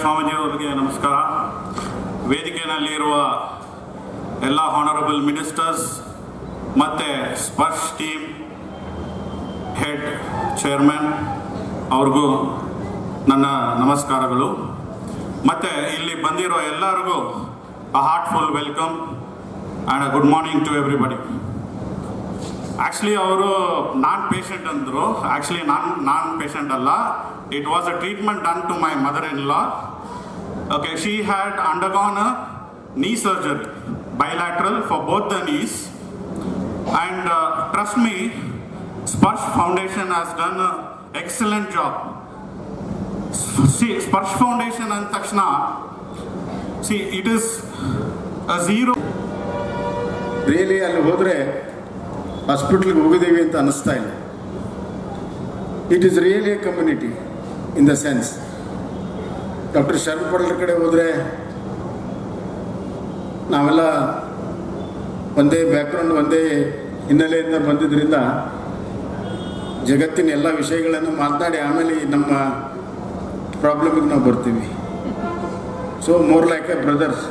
ಸ್ವಾಮೀಜಿಯವರಿಗೆ ನಮಸ್ಕಾರ. ವೇದಿಕೆಯಲ್ಲಿರುವ ಎಲ್ಲ honourable ministers ಮತ್ತು ಸ್ಪರ್ಶ್ ಟೀಮ್ ಹೆಡ್ ಚೇರ್ಮನ್ ಅವ್ರಿಗೂ ನನ್ನ ನಮಸ್ಕಾರಗಳು. ಮತ್ತು ಇಲ್ಲಿ ಬಂದಿರೋ ಎಲ್ಲರಿಗೂ a heartful welcome and a good morning to everybody actually ಅವರು ನಾನ್ ಪೇಷಂಟ್ ಅಂದರು. ಆಕ್ಚುಲಿ ನಾನ್ ನಾನ್ ಪೇಷಂಟ್ ಅಲ್ಲ. It was a treatment done to my mother in law okay she had undergone a knee surgery bilateral for both the knees and trust me Sparsh foundation has done excellent job see Sparsh foundation ಅಂದ ತಕ್ಷಣ see it is a zero really ಅಲ್ಲಿ ಹೋದರೆ ಹಾಸ್ಪಿಟ್ಲಿಗೆ ಹೋಗಿದ್ದೀವಿ ಅಂತ ಅನ್ನಿಸ್ತಾ ಇಲ್ಲ. It is really a community in the sense doctor Sharan Patil ಕಡೆ ಹೋದರೆ ನಾವೆಲ್ಲ ಒಂದೇ ಬ್ಯಾಕ್ಗ್ರೌಂಡ್ ಒಂದೇ ಹಿನ್ನೆಲೆಯಿಂದ ಬಂದಿದ್ದರಿಂದ ಜಗತ್ತಿನ ಎಲ್ಲ ವಿಷಯಗಳನ್ನು ಮಾತನಾಡಿ ಆಮೇಲೆ ನಮ್ಮ ಪ್ರಾಬ್ಲಮಿಗೆ ನಾವು ಬರ್ತೀವಿ. So more like a brothers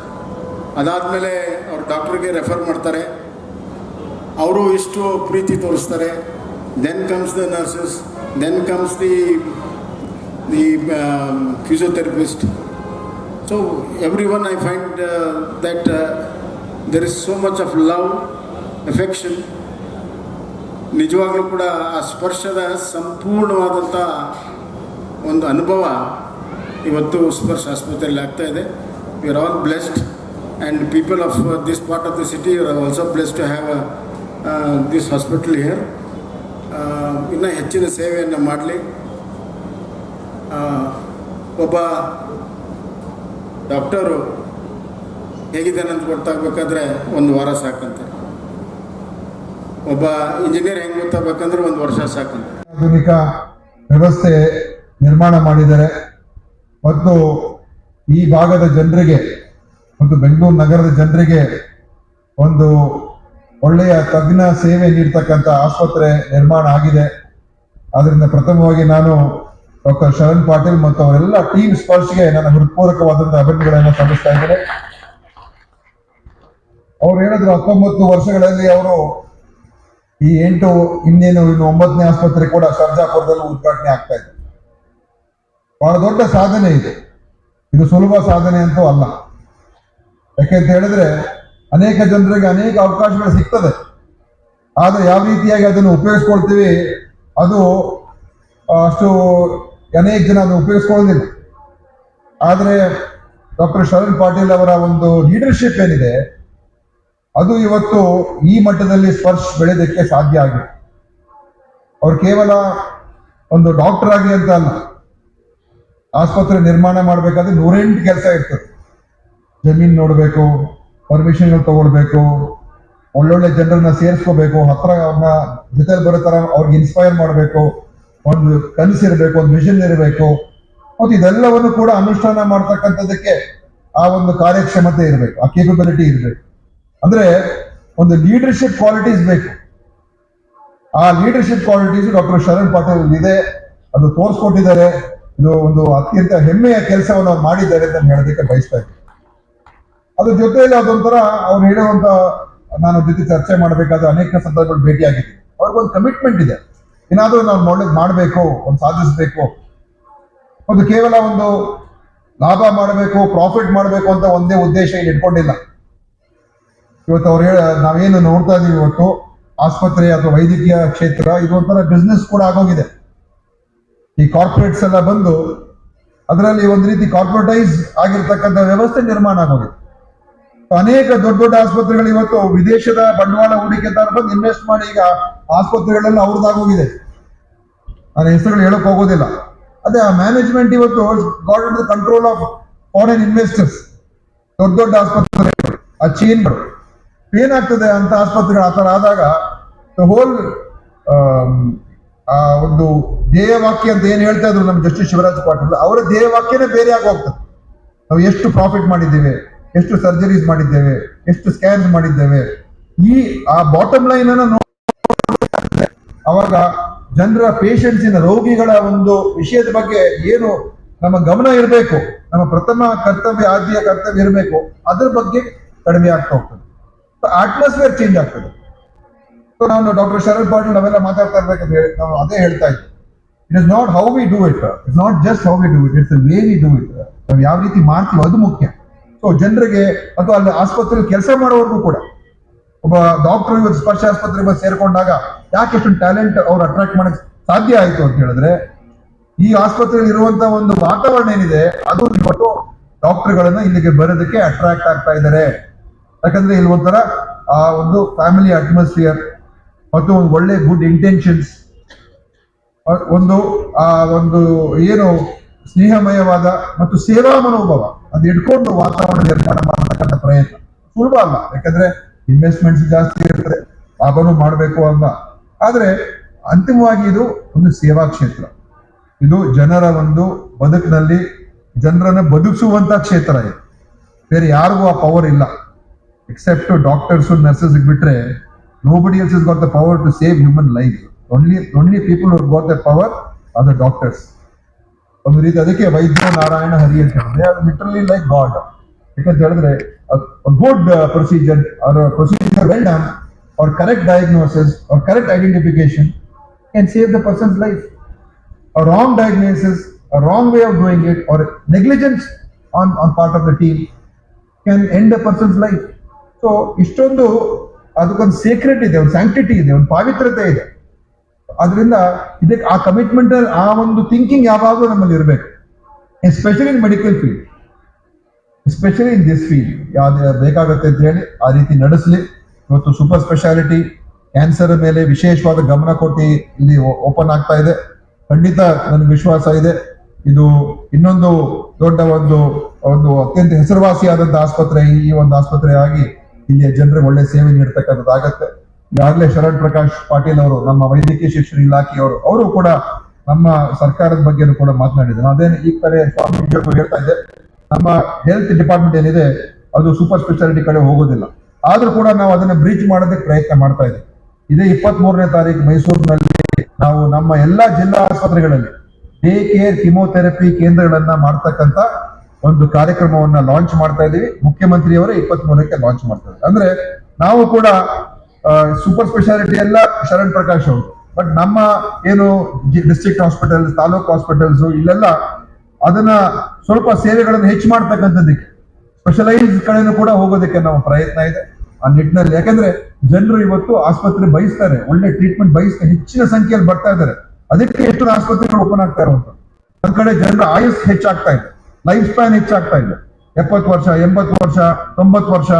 ಅದಾದಮೇಲೆ ಅವ್ರು ಡಾಕ್ಟ್ರಿಗೆ ರೆಫರ್ ಮಾಡ್ತಾರೆ. ಅವರು ಇಷ್ಟು ಪ್ರೀತಿ ತೋರಿಸ್ತಾರೆ. Then comes the nurses then comes the the physiotherapist so every one I find that there is so much of love affection ನಿಜವಾಗ್ಲೂ ಕೂಡ ಆ ಸ್ಪರ್ಶದ ಸಂಪೂರ್ಣವಾದಂಥ ಒಂದು ಅನುಭವ ಇವತ್ತು ಸ್ಪರ್ಶ ಆಸ್ಪತ್ರೆಯಲ್ಲಿ ಆಗ್ತಾ ಇದೆ. We are all blessed and people of this part of the city are also blessed to have this hospital here ಇನ್ನೂ ಹೆಚ್ಚಿನ ಸೇವೆಯನ್ನು ಮಾಡಲಿ. ಒಬ್ಬ ಡಾಕ್ಟರು ಹೇಗಿದ್ದಾನೆ ಅಂತ ಗೊತ್ತಾಗಬೇಕಾದ್ರೆ ಒಂದು ವಾರ ಸಾಕಂತೆ. ಒಬ್ಬ ಇಂಜಿನಿಯರ್ ಹೆಂಗೆ ಗೊತ್ತಾಗಬೇಕಂದ್ರೆ ಒಂದು ವರ್ಷ ಸಾಕಂತೆ. ಆಧುನಿಕ ವ್ಯವಸ್ಥೆ ನಿರ್ಮಾಣ ಮಾಡಿದ್ದಾರೆ. ಮತ್ತು ಈ ಭಾಗದ ಜನರಿಗೆ, ಒಂದು ಬೆಂಗಳೂರು ನಗರದ ಜನರಿಗೆ ಒಂದು ಒಳ್ಳೆಯ ತಜ್ಞ ಸೇವೆ ನೀಡ್ತಕ್ಕಂಥ ಆಸ್ಪತ್ರೆ ನಿರ್ಮಾಣ ಆಗಿದೆ. ಅದರಿಂದ ಪ್ರಥಮವಾಗಿ ನಾನು ಡಾಕ್ಟರ್ ಶರಣ್ ಪಾಟೀಲ್ ಮತ್ತು ಅವರೆಲ್ಲ ಟೀಮ್ ಸ್ಪರ್ಶ್ಗೆ ನನ್ನ ಹೃತ್ಪೂರ್ವಕವಾದಂತಹ ಅಭಿನಂದನೆಗಳನ್ನು ಸಲ್ಲಿಸ್ತಾ ಇದ್ದೇನೆ. ಅವ್ರು ಹೇಳಿದ್ರು ಹತ್ತೊಂಬತ್ತು ವರ್ಷಗಳಲ್ಲಿ ಅವರು ಈ ಎಂಟು, ಇನ್ನೇನು, ಇನ್ನು ಒಂಬತ್ತನೇ ಆಸ್ಪತ್ರೆ ಕೂಡ ಸರ್ಜಾಪುರದಲ್ಲಿ ಉದ್ಘಾಟನೆ ಆಗ್ತಾ ಇದೆ. ಬಹಳ ದೊಡ್ಡ ಸಾಧನೆ ಇದೆ. ಇದು ಸುಲಭ ಸಾಧನೆ ಅಂತೂ ಅಲ್ಲ. ಯಾಕೆಂತ ಹೇಳಿದ್ರೆ ಅನೇಕ ಜನರಿಗೆ ಅನೇಕ ಅವಕಾಶಗಳು ಸಿಗ್ತದೆ. ಆದರೆ ಯಾವ ರೀತಿಯಾಗಿ ಅದನ್ನು ಉಪಯೋಗಿಸ್ಕೊಳ್ತೀವಿ, ಅದು ಅಷ್ಟು ಅನೇಕ ಜನ ಅದನ್ನು ಉಪಯೋಗಿಸ್ಕೊಳ್ಳೋದಿಲ್ಲ. ಆದರೆ ಡಾಕ್ಟರ್ ಶರಣ್ ಪಾಟೀಲ್ ಅವರ ಒಂದು ಲೀಡರ್ಶಿಪ್ ಏನಿದೆ, ಅದು ಇವತ್ತು ಈ ಮಟ್ಟದಲ್ಲಿ ಸ್ಪರ್ಶ ಬೆಳೆಯೋದಕ್ಕೆ ಸಾಧ್ಯ ಆಗಿದೆ. ಅವರು ಕೇವಲ ಒಂದು ಡಾಕ್ಟರ್ ಆಗಿ ಅಂತ ಅಲ್ಲ, ಆಸ್ಪತ್ರೆ ನಿರ್ಮಾಣ ಮಾಡಬೇಕಾದ್ರೆ ನೂರೆಂಟು ಕೆಲಸ ಇರ್ತದೆ. ಜಮೀನು ನೋಡಬೇಕು ಪರ್ಮಿಷನ್ಗಳು ತಗೊಳ್ಬೇಕು, ಒಳ್ಳೊಳ್ಳೆ ಜನರನ್ನ ಸೇರಿಸ್ಕೋಬೇಕು, ಹತ್ರ ಅವ್ರನ್ನ ಜೊತೆಲಿ ಬರೋ ಥರ ಅವ್ರಿಗೆ ಇನ್ಸ್ಪೈರ್ ಮಾಡಬೇಕು, ಒಂದು ಕನಸಿರಬೇಕು ಒಂದು ವಿಷನ್ ಇರಬೇಕು. ಮತ್ತು ಇದೆಲ್ಲವನ್ನು ಕೂಡ ಅನುಷ್ಠಾನ ಮಾಡ್ತಕ್ಕಂಥದ್ದಕ್ಕೆ ಆ ಒಂದು ಕಾರ್ಯಕ್ಷಮತೆ ಇರಬೇಕು, ಆ ಕೇಪಬಿಲಿಟಿ ಇರಬೇಕು. ಅಂದ್ರೆ ಒಂದು ಲೀಡರ್ಶಿಪ್ ಕ್ವಾಲಿಟೀಸ್ ಬೇಕು. ಆ leadership qualities doctor Sharan Patil ಇದೆ, ಅದು ತೋರಿಸ್ಕೊಟ್ಟಿದ್ದಾರೆ. ಇದು ಒಂದು ಅತ್ಯಂತ ಹೆಮ್ಮೆಯ ಕೆಲಸವನ್ನು ಮಾಡಿದ್ದಾರೆ ಅಂತ ಹೇಳೋದಕ್ಕೆ ಬಯಸ್ತಾ ಇದ್ದೀನಿ. ಅದ್ರ ಜೊತೆಯಲ್ಲಿ ಅದೊಂಥರ ಅವ್ರು ಹೇಳುವಂತ ನಾನು ಜೊತೆ ಚರ್ಚೆ ಮಾಡಬೇಕಾದ ಅನೇಕ ಸಂದರ್ಭಗಳು ಭೇಟಿಯಾಗಿದ್ದೀನಿ ಅವ್ರಿಗೊಂದು ಕಮಿಟ್ಮೆಂಟ್ ಇದೆ. ಏನಾದರೂ ನಾವು ಒಳ್ಳೇದು ಮಾಡಬೇಕು, ಒಂದು ಸಾಧಿಸಬೇಕು. ಒಂದು ಕೇವಲ ಒಂದು ಲಾಭ ಮಾಡಬೇಕು ಪ್ರಾಫಿಟ್ ಮಾಡಬೇಕು ಅಂತ ಒಂದೇ ಉದ್ದೇಶ ಇಲ್ಲಿ ಇಟ್ಕೊಂಡಿಲ್ಲ. ಇವತ್ತು ಅವ್ರು ಹೇಳ, ನಾವೇನು ನೋಡ್ತಾ ಇದೀವಿ ಇವತ್ತು, ಆಸ್ಪತ್ರೆ ಅಥವಾ ವೈದ್ಯಕೀಯ ಕ್ಷೇತ್ರ, ಇದು ಒಂಥರ ಬಿಸ್ನೆಸ್ ಕೂಡ ಆಗೋಗಿದೆ. ಈ ಕಾರ್ಪೊರೇಟ್ಸ್ ಎಲ್ಲ ಬಂದು, ಅದರಲ್ಲಿ ಒಂದು ರೀತಿ ಕಾರ್ಪೊರೇಟೈಸ್ ಆಗಿರ್ತಕ್ಕಂಥ ವ್ಯವಸ್ಥೆ ನಿರ್ಮಾಣ ಆಗೋಗಿದೆ. ಅನೇಕ ದೊಡ್ಡ ದೊಡ್ಡ ಆಸ್ಪತ್ರೆಗಳು ಇವತ್ತು ವಿದೇಶದ ಬಂಡವಾಳ ಹೂಡಿಕೆ ಬಂದು ಇನ್ವೆಸ್ಟ್ ಮಾಡಿ ಈಗ ಆಸ್ಪತ್ರೆಗಳೆಲ್ಲ ಅವ್ರದ್ದಾಗೋಗಿದೆ. ನಾನು ಹೆಸರುಗಳು ಹೇಳಕ್ ಹೋಗೋದಿಲ್ಲ. ಅದೇ ಆ ಮ್ಯಾನೇಜ್ಮೆಂಟ್ ಇವತ್ತು got control of foreign investors ದೊಡ್ಡ ದೊಡ್ಡ ಆಸ್ಪತ್ರೆ ಆ ಚೀನ್ಗಳು ಏನಾಗ್ತದೆ ಅಂತ ಆಸ್ಪತ್ರೆಗಳು ಆ ಥರ ಆದಾಗ ಹೋಲ್ ಆ ಒಂದು ಧ್ಯೇಯವಾಕ್ಯ ಅಂತ ಏನು ಹೇಳ್ತಾ ಇದ್ರು ನಮ್ಮ ಜಸ್ಟಿಸ್ ಶಿವರಾಜ್ ಪಾಟೀಲ್ ಅವರ ಧ್ಯೇಯವಾಕ್ಯನೇ ಬೇರೆ ಆಗಿ ಹೋಗ್ತದೆ. ನಾವು ಎಷ್ಟು ಪ್ರಾಫಿಟ್ ಮಾಡಿದ್ದೇವೆ? ಎಷ್ಟು ಸರ್ಜರೀಸ್ ಮಾಡಿದ್ದೇವೆ, ಎಷ್ಟು ಸ್ಕ್ಯಾನ್ಸ್ ಮಾಡಿದ್ದೇವೆ, ಈ, ಆ ಬಾಟಮ್ ಲೈನ್ ಅನ್ನು ಅವಾಗ ಜನರ ಪೇಷಂಟ್ಸಿನ ರೋಗಿಗಳ ಒಂದು ವಿಷಯದ ಬಗ್ಗೆ ಏನು ನಮ್ಮ ಗಮನ ಇರಬೇಕು, ನಮ್ಮ ಪ್ರಥಮ ಕರ್ತವ್ಯ, ಆದ್ಯ ಕರ್ತವ್ಯ ಇರಬೇಕು, ಅದ್ರ ಬಗ್ಗೆ ಕಡಿಮೆ ಆಗ್ತಾ ಹೋಗ್ತದೆ. ಅಟ್ಮಾಸ್ಫಿಯರ್ ಚೇಂಜ್ ಆಗ್ತದೆ. ನಾನು ಡಾಕ್ಟರ್ ಶರಣ್ ಪಾಟೀಲ್ ನಾವೆಲ್ಲ ಮಾತಾಡ್ತಾ ಇರ್ಬೇಕಂತ ಹೇಳಿ ನಾವು ಅದೇ ಹೇಳ್ತಾ ಇದ್ದೀವಿ it is not how we do it it's not just how we do it it's way we do it ನಾವು ಯಾವ ರೀತಿ ಮಾಡ್ತೀವೋ ಅದು ಮುಖ್ಯ. ಸೊ ಜನರಿಗೆ ಅಥವಾ ಅಲ್ಲಿ ಆಸ್ಪತ್ರೆಯಲ್ಲಿ ಕೆಲಸ ಮಾಡೋರ್ಗೂ ಕೂಡ ಒಬ್ಬ ಡಾಕ್ಟರ್ ಇವತ್ತು ಸ್ಪರ್ಶ ಆಸ್ಪತ್ರೆ ಬಂದು ಸೇರ್ಕೊಂಡಾಗ ಯಾಕೆ ಇಷ್ಟು ಟ್ಯಾಲೆಂಟ್ ಅವ್ರು ಅಟ್ರಾಕ್ಟ್ ಮಾಡಕ್ ಸಾಧ್ಯ ಆಯ್ತು ಅಂತ ಹೇಳಿದ್ರೆ, ಈ ಆಸ್ಪತ್ರೆಯಲ್ಲಿ ಇರುವಂತ ಒಂದು ವಾತಾವರಣ ಏನಿದೆ, ಅದು ಇವತ್ತು ಡಾಕ್ಟರ್ಗಳನ್ನ ಇಲ್ಲಿಗೆ ಬರೋದಕ್ಕೆ ಅಟ್ರಾಕ್ಟ್ ಆಗ್ತಾ ಇದ್ದಾರೆ ಯಾಕಂದ್ರೆ ಇಲ್ಲಿ ಒಂಥರ ಆ ಒಂದು ಫ್ಯಾಮಿಲಿ ಅಟ್ಮಾಸ್ಫಿಯರ್ ಮತ್ತು ಒಂದು ಒಳ್ಳೆ ಗುಡ್ ಇಂಟೆನ್ಷನ್ಸ್ ಒಂದು, ಆ ಒಂದು ಏನು ಸ್ನೇಹಮಯವಾದ ಮತ್ತು ಸೇವಾ ಮನೋಭಾವ, ಅದು ಇಟ್ಕೊಂಡು ವಾತಾವರಣ ನಿರ್ಮಾಣ ಮಾಡತಕ್ಕಂಥ ಪ್ರಯತ್ನ. ಸುಲಭ ಅಲ್ಲ. ಯಾಕಂದ್ರೆ ಇನ್ವೆಸ್ಟ್ಮೆಂಟ್ಸ್ ಜಾಸ್ತಿ ಇರ್ತದೆ, ಲಾಭನೂ ಮಾಡಬೇಕು ಅಲ್ಲ. ಆದ್ರೆ ಅಂತಿಮವಾಗಿ ಇದು ಒಂದು ಸೇವಾ ಕ್ಷೇತ್ರ. ಇದು ಜನರ ಒಂದು ಬದುಕಿನಲ್ಲಿ ಜನರನ್ನ ಬದುಕಿಸುವಂತ ಕ್ಷೇತ್ರ ಇದು. ಬೇರೆ ಯಾರಿಗೂ ಆ ಪವರ್ ಇಲ್ಲ. ಎಕ್ಸೆಪ್ಟ್ ಡಾಕ್ಟರ್ಸ್ ನರ್ಸಸ್ ಬಿಟ್ರೆ nobody else is got the power to save human life only only people got the power are the doctors ಒಂದು ರೀತಿ ಅದಕ್ಕೆ ವೈದ್ಯ ನಾರಾಯಣ ಹರಿ ಅಂತ ಹೇಳಿದ್ರೆ ಅದು ಲಿಟರಲಿ ಲೈಕ್ ಗಾಡ್ ಯಾಕಂತ ಹೇಳಿದ್ರೆ good procedure or procedure well done or correct diagnosis or correct identification can save the person's life a wrong diagnosis, a wrong way of doing it, or negligence on, on part of the team can end a person's life. So ಇಷ್ಟೊಂದು ಅದಕ್ಕೊಂದು secret ಇದೆ ಒಂದು sanctity ಇದೆ ಒಂದು ಪಾವಿತ್ರತೆ ಇದೆ. ಅದರಿಂದ ಇದಕ್ಕೆ ಆ ಕಮಿಟ್ಮೆಂಟ್ ಆ ಒಂದು ಥಿಂಕಿಂಗ್ ಯಾವಾಗಲೂ ನಮ್ಮಲ್ಲಿ ಇರಬೇಕು. Especially in medical field especially in this field ಯಾವ್ದು ಬೇಕಾಗುತ್ತೆ ಅಂತ ಹೇಳಿ ಆ ರೀತಿ ನಡೆಸಲಿ. ಇವತ್ತು ಸೂಪರ್ ಸ್ಪೆಷಾಲಿಟಿ ಕ್ಯಾನ್ಸರ್ ಮೇಲೆ ವಿಶೇಷವಾದ ಗಮನ ಕೊಟ್ಟು ಇಲ್ಲಿ ಓಪನ್ ಆಗ್ತಾ ಇದೆ. ಖಂಡಿತ ನನಗೆ ವಿಶ್ವಾಸ ಇದೆ. ಇದು ಇನ್ನೊಂದು ದೊಡ್ಡ ಒಂದು ಒಂದು ಅತ್ಯಂತ ಹೆಸರುವಾಸಿಯಾದಂಥ ಆಸ್ಪತ್ರೆ ಈ ಒಂದು ಆಸ್ಪತ್ರೆ ಆಗಿ ಇಲ್ಲಿಯ ಜನರಿಗೆ ಒಳ್ಳೆ ಸೇವೆ ನೀಡ್ತಕ್ಕಂಥದ್ದಾಗತ್ತೆ. ಈಗಾಗಲೇ ಶರಣ್ ಪ್ರಕಾಶ್ ಪಾಟೀಲ್ ಅವರು, ನಮ್ಮ ವೈದ್ಯಕೀಯ ಶಿಕ್ಷಣ ಇಲಾಖೆಯವರು, ಅವರು ಕೂಡ ನಮ್ಮ ಸರ್ಕಾರದ ಬಗ್ಗೆನೂ ಕೂಡ ಮಾತನಾಡಿದ್ರು. ಅದೇನು ಈ ಕಡೆ ಸ್ವಾಮಿ ಹೇಳ್ತಾ ಇದ್ದೆ, ನಮ್ಮ ಹೆಲ್ತ್ ಡಿಪಾರ್ಟ್ಮೆಂಟ್ ಏನಿದೆ, ಅದು ಸೂಪರ್ ಸ್ಪೆಷಾಲಿಟಿ ಕಡೆ ಹೋಗೋದಿಲ್ಲ. ಆದ್ರೂ ಕೂಡ ನಾವು ಅದನ್ನ ಬ್ರೀಚ್ ಮಾಡೋದಕ್ಕೆ ಪ್ರಯತ್ನ ಮಾಡ್ತಾ ಇದ್ದೀವಿ ಇದೇ ಇಪ್ಪತ್ತ್ ಮೂರನೇ ತಾರೀಕು ಮೈಸೂರಿನಲ್ಲಿ ನಾವು ನಮ್ಮ ಎಲ್ಲಾ ಜಿಲ್ಲಾ ಆಸ್ಪತ್ರೆಗಳಲ್ಲಿ ಡೇ ಕೇರ್ ಕಿಮೋಥೆರಪಿ ಕೇಂದ್ರಗಳನ್ನ ಮಾಡ್ತಕ್ಕಂತ ಒಂದು ಕಾರ್ಯಕ್ರಮವನ್ನ ಲಾಂಚ್ ಮಾಡ್ತಾ ಇದ್ದೀವಿ. ಮುಖ್ಯಮಂತ್ರಿಯವರೇ ಇಪ್ಪತ್ತ್ ಮೂರಕ್ಕೆ ಲಾಂಚ್ ಮಾಡ್ತಾರೆ. ಅಂದ್ರೆ ನಾವು ಕೂಡ ಸೂಪರ್ ಸ್ಪೆಷಾಲಿಟಿ ಎಲ್ಲ ಶರಣ್ ಪ್ರಕಾಶ್ ಅವರು. ಬಟ್ ನಮ್ಮ ಏನು ಡಿಸ್ಟ್ರಿಕ್ಟ್ ಹಾಸ್ಪಿಟಲ್ಸ್ ತಾಲೂಕ್ ಹಾಸ್ಪಿಟಲ್ಸ್ ಇಲ್ಲೆಲ್ಲ ಅದನ್ನ ಸ್ವಲ್ಪ ಸೇವೆಗಳನ್ನು ಹೆಚ್ಚು ಮಾಡ್ತಕ್ಕಂಥದ್ದಕ್ಕೆ ಸ್ಪೆಷಲೈಸ್ ಕಡೆನೂ ಕೂಡ ಹೋಗೋದಕ್ಕೆ ನಮ್ಮ ಪ್ರಯತ್ನ ಇದೆ. ಆ ನಿಟ್ಟಿನಲ್ಲಿ. ಯಾಕಂದ್ರೆ ಜನರು ಇವತ್ತು ಆಸ್ಪತ್ರೆ ಬಯಸ್ತಾರೆ. ಒಳ್ಳೆ ಟ್ರೀಟ್ಮೆಂಟ್ ಬಯಸ್ತಾರೆ ಹೆಚ್ಚಿನ ಸಂಖ್ಯೆಯಲ್ಲಿ ಬರ್ತಾ ಇದ್ದಾರೆ. ಅದಕ್ಕೆ ಎಷ್ಟು ಆಸ್ಪತ್ರೆಗಳು ಓಪನ್ ಆಗ್ತಾ ಇರುವಂತ? ಒಂದ್ ಕಡೆ ಜನರ ಆಯುಸ್ ಹೆಚ್ಚಾಗ್ತಾ ಇದೆ. ಲೈಫ್ ಸ್ಪ್ಯಾನ್ ಹೆಚ್ಚಾಗ್ತಾ ಇದೆ. ಎಪ್ಪತ್ತು ವರ್ಷ, ಎಂಬತ್ತು ವರ್ಷ, ತೊಂಬತ್ತು ವರ್ಷ.